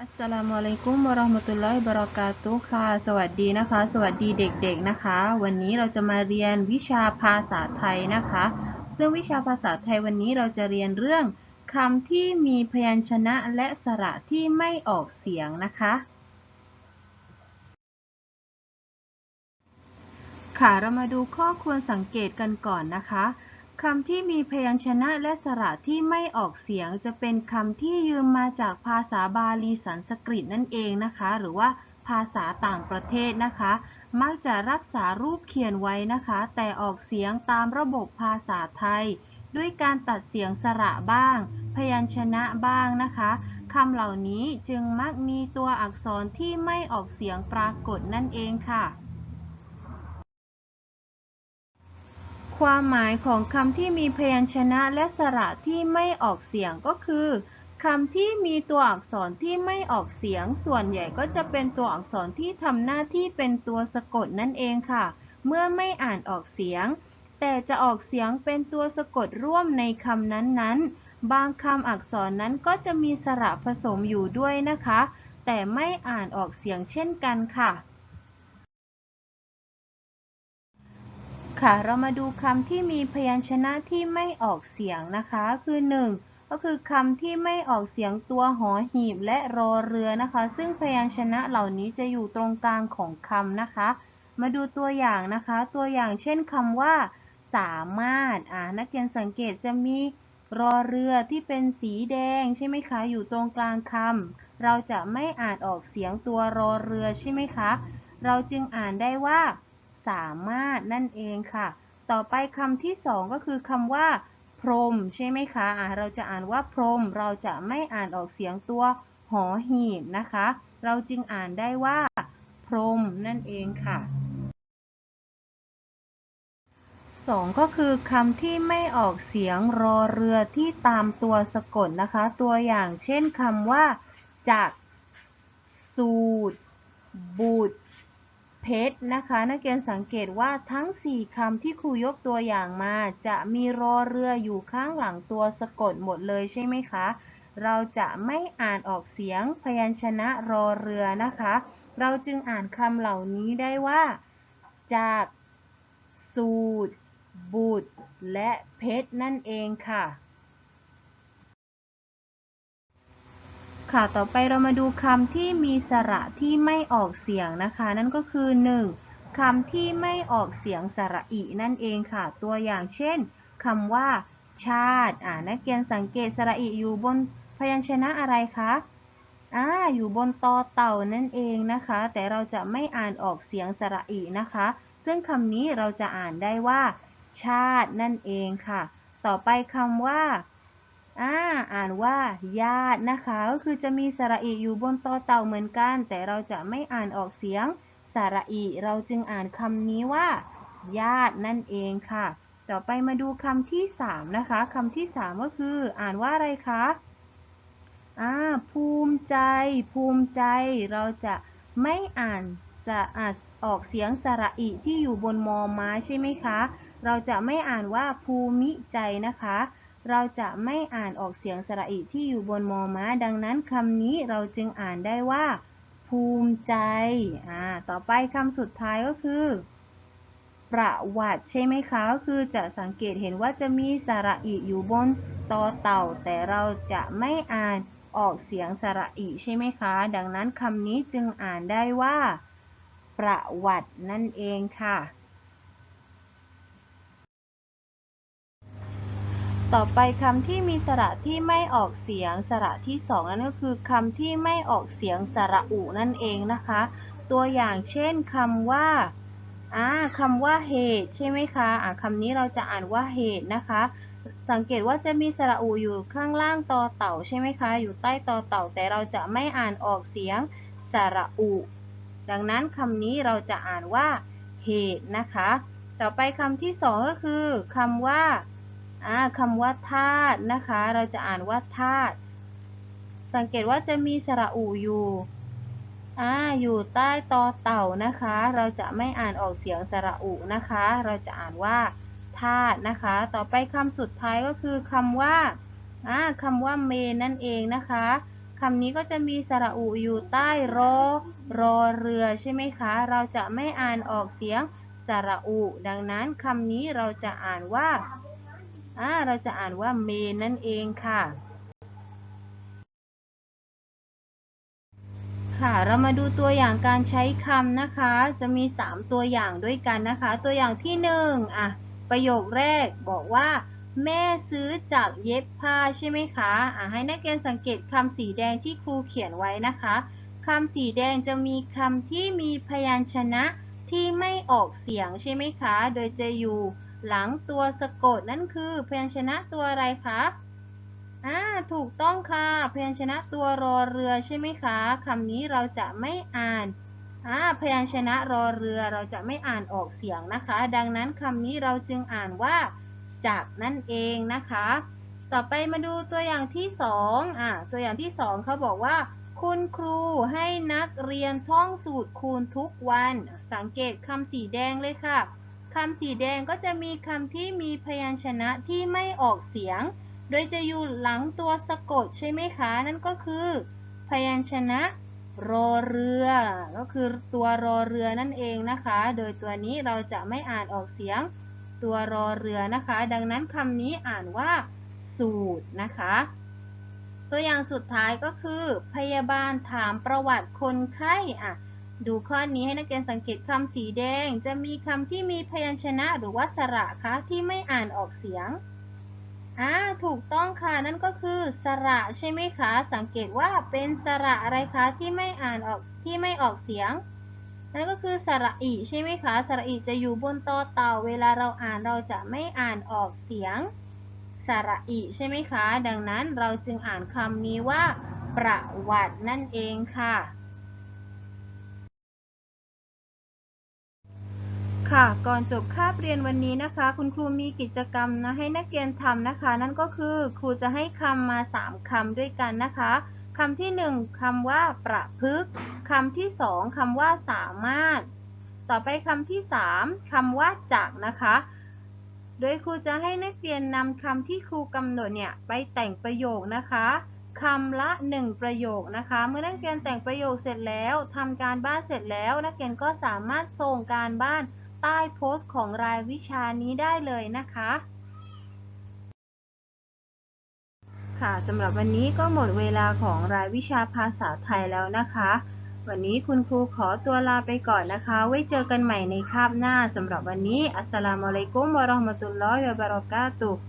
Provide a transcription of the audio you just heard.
อัสสลามุอะลัยกุมวะเราะห์มะตุลลอฮิบะเราะกาตุฮ์ค่ะ สวัสดีนะคะ สวัสดีเด็กๆนะคะ วันนี้เราจะมาเรียนวิชาภาษาไทยนะคะ ซึ่งวิชาภาษาไทยวันนี้เราจะเรียนเรื่องคำที่มีพยัญชนะและสระที่ไม่ออกเสียงนะคะ ค่ะ เรามาดูข้อควรสังเกตกันก่อนนะคะ คำที่มีพยัญชนะและสระที่ไม่ออกเสียงจะเป็นคำที่ยืมมาจากภาษาบาลีสันสกฤตนั่นเองนะคะ หรือว่าภาษาต่างประเทศนะคะ มักจะรักษารูปเขียนไว้นะคะ แต่ออกเสียงตามระบบภาษาไทย ด้วยการตัดเสียงสระบ้าง พยัญชนะบ้างนะคะคำเหล่านี้จึงมักมีตัวอักษรที่ไม่ออกเสียงปรากฏนั่นเองค่ะ ความหมายของคำที่มีพยัญชนะและสระที่ไม่ออกเสียงก็คือคำที่มีตัวอักษรที่ไม่ออกเสียง ส่วนใหญ่ก็จะเป็นตัวอักษรที่ทำหน้าที่เป็นตัวสะกดนั่นเองค่ะ เมื่อไม่อ่านออกเสียง แต่จะออกเสียงเป็นตัวสะกดร่วมในคำนั้นๆ บางคำอักษรนั้นก็จะมีสระผสมอยู่ด้วยนะคะ แต่ไม่อ่านออกเสียงเช่นกันค่ะ ค่ะ เรามาดูคำที่มีพยัญชนะที่ไม่ออกเสียงนะคะ คือ 1 ก็คือคำที่ไม่ออกเสียงตัวหอหีบและรอเรือนะคะ ซึ่งพยัญชนะเหล่านี้จะอยู่ตรงกลางของคำนะคะ มาดูตัวอย่างนะคะ ตัวอย่างเช่นคำว่า สามารถอ่านักเรียนสังเกตจะมีรอเรือที่เป็นสีแดงใช่ไหมคะ อยู่ตรงกลางคำเราจะไม่อ่านออกเสียงตัวรอเรือใช่ไหมคะ เราจึงอ่านได้ว่า สามารถนั่นเองค่ะ ต่อไปคำที่สองก็คือคำว่า พรม ใช่ไหมคะอ่าเราจะอ่านว่าพรม เราจะไม่อ่านออกเสียงตัวหอหีบนะคะ เราจึงอ่านได้ว่า พรมนั่นเองค่ะสองก็คือคำที่ไม่ออกเสียงรอเรือที่ตามตัวสะกดนะคะ ตัวอย่างเช่นคำว่าจักสูตรบุตร เพชรนะคะ นักเรียนสังเกตว่าทั้ง 4คำที่ครูยกตัวอย่างมา จะมีรอเรืออยู่ข้างหลังตัวสะกดหมดเลยใช่ไหมคะ เราจะไม่อ่านออกเสียงพยัญชนะรอเรือนะคะ เราจึงอ่านคำเหล่านี้ได้ว่า จาก สูตร บุตร และเพชรนั่นเองค่ะ ค่ะ ต่อไปเรามาดูคำที่มีสระที่ไม่ออกเสียงนะคะ นั่นก็คือ 1. คำที่ไม่ออกเสียงสระอีนั่นเองค่ะ ตัวอย่างเช่นคำว่า ชาติอ่านักเรียนสังเกตสระอีอยู่บนพยัญชนะอะไรคะอ่าอยู่บนตอเต่านั่นเองนะคะ แต่เราจะไม่อ่านออกเสียงสระอีนะคะ ซึ่งคำนี้เราจะอ่านได้ว่า ชาตินั่นเองค่ะ ต่อไปคำว่า อ่าอ่านว่าญาตินะคะ ก็คือจะมีสระอีอยู่บนตอเต่าเหมือนกัน แต่เราจะไม่อ่านออกเสียงสระอีเราจึงอ่านคำนี้ว่า ญาตินั่นเองค่ะ ต่อไปมาดูคำที่สามนะคะคำที่สามก็คือ อ่านว่าอะไรคะอ่าภูมิใจ ภูมิใจ เราจะไม่อ่านจะอ่านออกเสียงสระอีที่อยู่บนมอม้าใช่ไหมคะ เราจะไม่อ่านว่าภูมิใจนะคะ เราจะไม่อ่านออกเสียงสระอีที่อยู่บนมอม้า ดังนั้นคำนี้เราจึงอ่านได้ว่า ภูมิใจ อ่า ต่อไปคำสุดท้ายก็คือ ประวัติใช่ไหมคะก็คือจะสังเกตเห็นว่าจะมีสระอีอยู่บนตอเต่า แต่เราจะไม่อ่านออกเสียงสระอีใช่ไหมคะ ดังนั้นคำนี้จึงอ่านได้ว่า ประวัตินั่นเองค่ะ ต่อไปคำที่มีสระที่ไม่ออกเสียงสระที่สองนั่นก็คือคำที่ไม่ออกเสียงสระอุนั่นเองนะคะ ตัวอย่างเช่นคำว่าอ่าคำว่าเหตุใช่ไหมคะอ่าคำนี้เราจะอ่านว่าเหตุนะคะ สังเกตว่าจะมีสระอุอยู่ข้างล่างตอเต่าใช่ไหมคะ อยู่ใต้ตอเต่าแต่เราจะไม่อ่านออกเสียงสระอุ ดังนั้นคำนี้เราจะอ่านว่าเหตุนะคะ ต่อไปคำที่สองก็คือคำว่า อ่าคำว่าธาตุนะคะ เราจะอ่านว่าธาตุสังเกตว่าจะมีสระอูอยู่อ่าอยู่ใต้ตอเต่านะคะ เราจะไม่อ่านออกเสียงสระอูนะคะ เราจะอ่านว่าธาตุนะคะ ต่อไปคำสุดท้ายก็คือคำว่าอ่าคำว่าเมนั่นเองนะคะคำนี้ก็จะมีสระอูอยู่ใต้รอรอเรือใช่ไหมคะ เราจะไม่อ่านออกเสียงสระอูดังนั้นคำนี้เราจะอ่านว่า อ่าเราจะอ่านว่าเมนนั่นเองค่ะ ค่ะ เรามาดูตัวอย่างการใช้คำนะคะ จะมี 3 ตัวอย่างด้วยกันนะคะ ตัวอย่างที่1อะประโยคแรกบอกว่า แม่ซื้อจากเย็บผ้าใช่ไหมคะอะให้นักเรียนสังเกตคำสีแดงที่ครูเขียนไว้นะคะคำสีแดงจะมีคำที่มีพยัญชนะที่ไม่ออกเสียงใช่ไหมคะ โดยจะอยู่ หลังตัวสะกดนั่นคือพยัญชนะตัวอะไรคะอ่าถูกต้องค่ะพยัญชนะตัวรอเรือใช่ไหมคะคำนี้เราจะไม่อ่านอ่าพยัญชนะรอเรือเราจะไม่อ่านออกเสียงนะคะ ดังนั้นคำนี้เราจึงอ่านว่าจากนั่นเองนะคะ ต่อไปมาดูตัวอย่างที่สองอ่าตัวอย่างที่สองเขาบอกว่า คุณครูให้นักเรียนท่องสูตรคูณทุกวัน สังเกตคำสีแดงเลยค่ะ คำสีแดงก็จะมีคำที่มีพยัญชนะที่ไม่ออกเสียง โดยจะอยู่หลังตัวสะกดใช่ไหมคะ นั่นก็คือ พยัญชนะรอเรือ ก็คือตัวรอเรือนั่นเองนะคะ โดยตัวนี้เราจะไม่อ่านออกเสียง ตัวรอเรือนะคะ ดังนั้นคำนี้อ่านว่า สูตรนะคะ ตัวอย่างสุดท้ายก็คือ พยาบาลถามประวัติคนไข้อะ ดูข้อนี้ให้นักเรียนสังเกตคำสีแดง จะมีคำที่มีพยัญชนะหรือว่าสระคะที่ไม่อ่านออกเสียงอ่าถูกต้องค่ะนั่นก็คือสระใช่ไหมคะ สังเกตว่าเป็นสระอะไรคะที่ไม่อ่านออกที่ไม่ออกเสียง นั่นก็คือสระอีใช่ไหมคะ สระอีจะอยู่บนตอเต่า เวลาเราอ่านเราจะไม่อ่านออกเสียง สระอีใช่ไหมคะ ดังนั้นเราจึงอ่านคำนี้ว่า ประวัตินั่นเองค่ะ ค่ะ ก่อนจบคาบเรียนวันนี้นะคะ คุณครูมีกิจกรรมนะให้นักเรียนทำนะคะ นั่นก็คือครูจะให้คำมา 3คำด้วยกันนะคะคำที่ 1คำว่าประพฤกษ์คำที่ 2คำว่าสามารถ ต่อไปคำที่ 3คำว่าจักนะคะ โดยครูจะให้นักเรียนนำคำที่ครูกำหนดเนี่ยไปแต่งประโยคนะคะคำละ 1 ประโยคนะคะ เมื่อนักเรียนแต่งประโยคเสร็จแล้วทำการบ้านเสร็จแล้ว นักเรียนก็สามารถส่งการบ้าน ใต้โพสต์ของรายวิชานี้ได้เลยนะคะ ค่ะสำหรับวันนี้ก็หมดเวลาของรายวิชาภาษาไทยแล้วนะคะ วันนี้คุณครูขอตัวลาไปก่อนนะคะ ไว้เจอกันใหม่ในคาบหน้าสำหรับวันนี้อัสสลามุอะลัยกุมวะเราะห์มะตุลลอฮิวะบะเราะกาตุฮ์